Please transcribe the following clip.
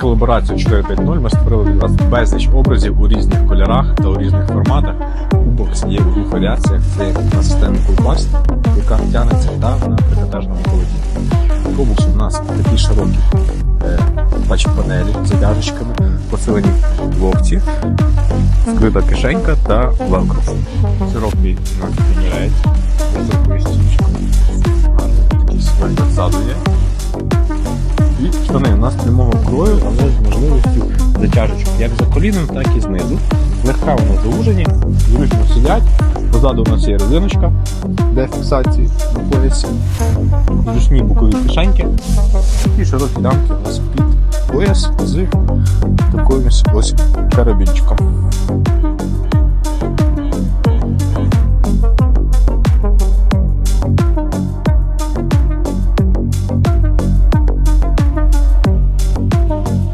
Колаборацію 4.5.0 ми створили для вас безліч образів у різних кольорах та у різних форматах. Кубокс є у двох варіаціях. Це на системі кулбаст, яка тягнеться та на трикотажному полотні. Кубокс у нас такі широкі е, бачу панелі з затяжечками, посилені локті, скрита кишенька та велкро. Широкий високою стічкою. Гарний такий свайк ззаду є. Штани у нас прямого крою, але з можливістю затяжечок як за коліном, так і знизу. Легка вони заужені, зручно сидять. Позаду у нас є резиночка для фіксації на поясі. Зручні бокові кишеньки. І широкі лямки у нас під пояс з такою ось карабінчиком.